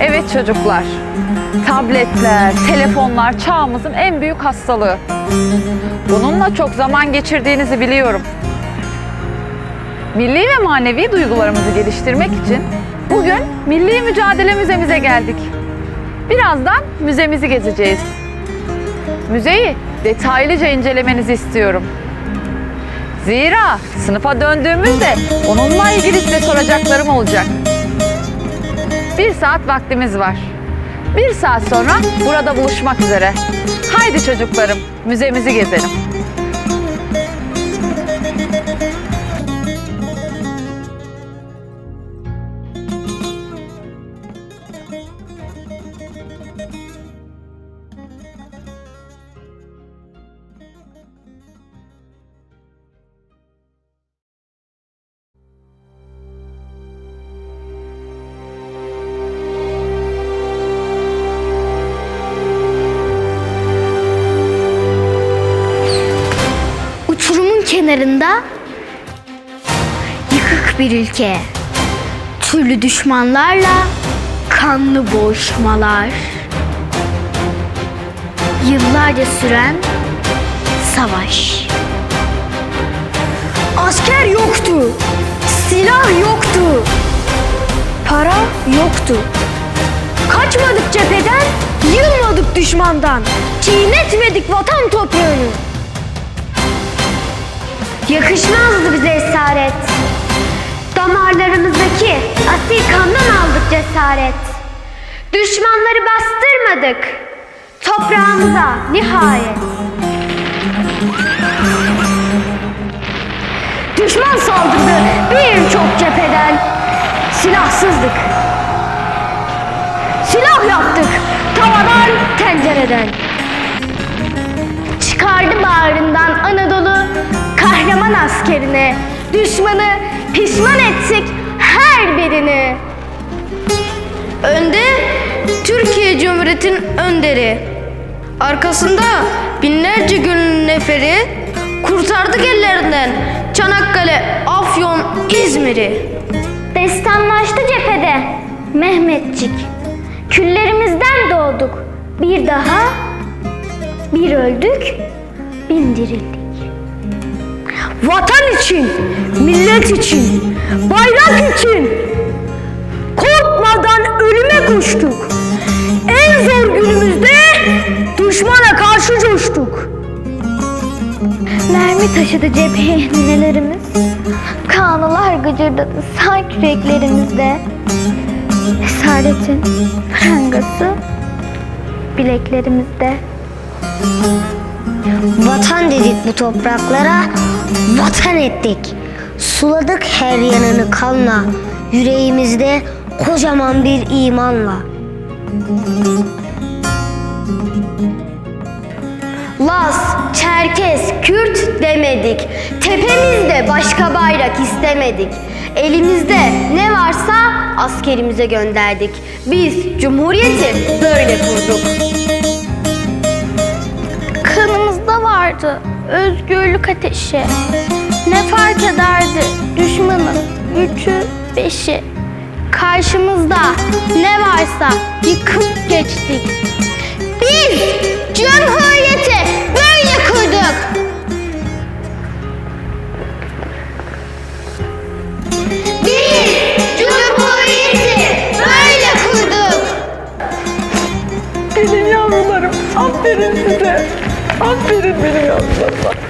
Evet çocuklar. Tabletler, telefonlar çağımızın en büyük hastalığı. Bununla çok zaman geçirdiğinizi biliyorum. Milli ve manevi duygularımızı geliştirmek için bugün Milli Mücadele Müzemize geldik. Birazdan müzemizi gezeceğiz. Müzeyi detaylıca incelemenizi istiyorum. Zira sınıfa döndüğümüzde onunla ilgili size soracaklarım olacak. Bir saat vaktimiz var. Bir saat sonra burada buluşmak üzere. Haydi çocuklarım, müzemizi gezelim. Kenarında yıkık bir ülke. Türlü düşmanlarla kanlı boğuşmalar. Yıllarca süren savaş. Asker yoktu. Silah yoktu. Para yoktu. Kaçmadık cepheden, yılmadık düşmandan. Çiğnetmedik vatan toprağını. Yakışmazdı bize esaret. Damarlarımızdaki asil kandan aldık cesaret. Düşmanları bastırmadık. Toprağımıza nihayet. Düşman saldırdı birçok cepheden. Silahsızdık. Silah yaptık tavadan tencereden. Kahraman askerine. Düşmanı pişman ettik her birini. Önde Türkiye Cumhuriyeti'nin önderi. Arkasında binlerce gönüllü neferi kurtardık ellerinden Çanakkale, Afyon, İzmir'i. Destanlaştı cephede Mehmetçik. Küllerimizden doğduk. Bir daha bir öldük, bin dirildik. Vatan için, millet için, bayrak için korkmadan ölüme koştuk. En zor günümüzde düşmana karşı coştuk. Mermi taşıdı cepheye ninelerimiz. Kanılar gıcırdadı sanki yüreklerimizde. Esaretin prangası bileklerimizde. Vatan dedik bu topraklara, vatan ettik. Suladık her yanını kanla, yüreğimizde kocaman bir imanla. Laz, Çerkes, Kürt demedik. Tepemizde başka bayrak istemedik. Elimizde ne varsa askerimize gönderdik. Biz cumhuriyeti böyle kurduk. Kanımızda vardı özgürlük ateşi. Ne fark ederdi düşmanın üçü beşi. Karşımızda ne varsa yıkıp geçtik. Biz cumhuriyeti böyle kurduk. Biz cumhuriyeti böyle kurduk. Benim yavrularım, aferin. Aferin benim yavrularıma.